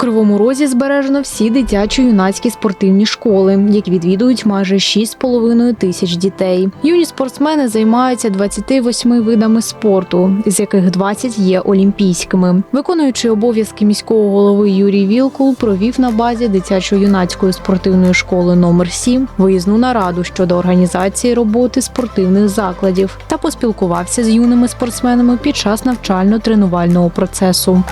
Кривому Розі збережено всі дитячо-юнацькі спортивні школи, які відвідують майже 6,5 тисяч дітей. Юні спортсмени займаються 28 видами спорту, з яких 20 є олімпійськими. Виконуючи обов'язки міського голови Юрій Вілкул провів на базі дитячо-юнацької спортивної школи номер 7 виїзну нараду щодо організації роботи спортивних закладів та поспілкувався з юними спортсменами під час навчально-тренувального процесу.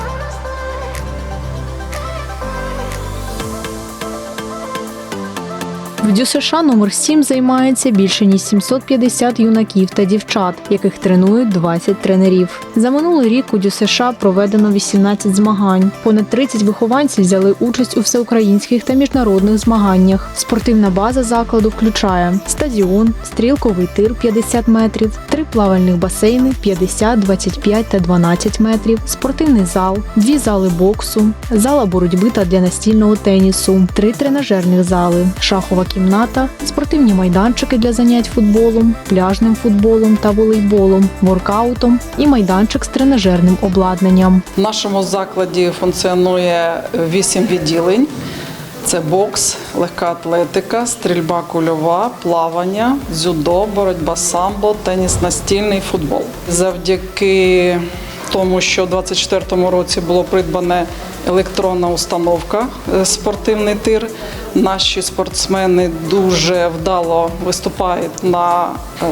В ДЮСШ номер 7 займається більше ніж 750 юнаків та дівчат, яких тренують 20 тренерів. За минулий рік у ДЮСШ проведено 18 змагань. Понад 30 вихованців взяли участь у всеукраїнських та міжнародних змаганнях. Спортивна база закладу включає стадіон, стрілковий тир 50 метрів, три плавальних басейни 50, 25 та 12 метрів, спортивний зал, дві зали боксу, зала боротьби та для настільного тенісу, три тренажерних зали, шахова кімната, спортивні майданчики для занять футболом, пляжним футболом та волейболом, воркаутом і майданчик з тренажерним обладнанням. В нашому закладі функціонує вісім відділень: це бокс, легка атлетика, стрільба кульова, плавання, дзюдо, боротьба самбо, теніс настільний, футбол. Завдяки тому, що у 2024 році було придбане електронна установка е, спортивний тир. Наші спортсмени дуже вдало виступають на е,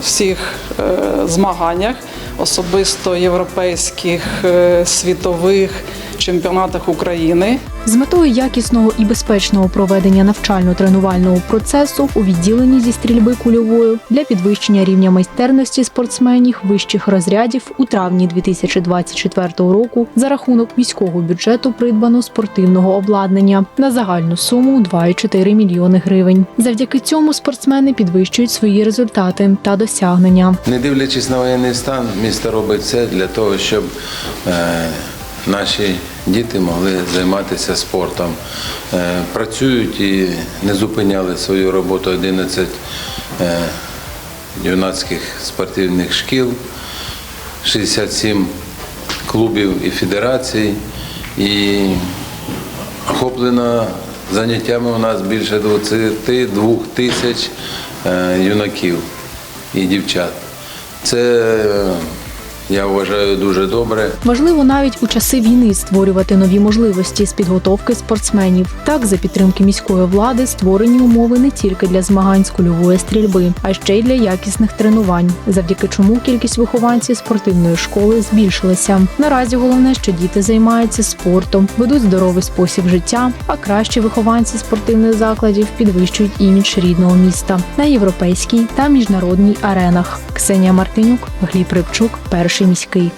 всіх е, змаганнях, особисто європейських, е, світових чемпіонатах України. З метою якісного і безпечного проведення навчально-тренувального процесу у відділенні зі стрільби кульовою для підвищення рівня майстерності спортсменів вищих розрядів у травні 2024 року за рахунок міського бюджету придбано спортивного обладнання на загальну суму 2,4 мільйони гривень. Завдяки цьому спортсмени підвищують свої результати та досягнення. Не дивлячись на воєнний стан, місто робить все для того, щоб е, наші діти могли займатися спортом. Е, працюють і не зупиняли свою роботу 11 е, юнацьких спортивних шкіл, 67 клубів і федерацій. І охоплено заняттями у нас більше 22 тисяч е, юнаків і дівчат. Це я вважаю дуже добре. Важливо навіть у часи війни створювати нові можливості з підготовки спортсменів. Так, за підтримки міської влади створені умови не тільки для змагань з кульової стрільби, а ще й для якісних тренувань, завдяки чому кількість вихованців спортивної школи збільшилася. Наразі головне, що діти займаються спортом, ведуть здоровий спосіб життя, а кращі вихованці спортивних закладів підвищують імідж рідного міста на європейській та міжнародній аренах. Ксенія Мартинюк, Гліб Рибчук, перший міський.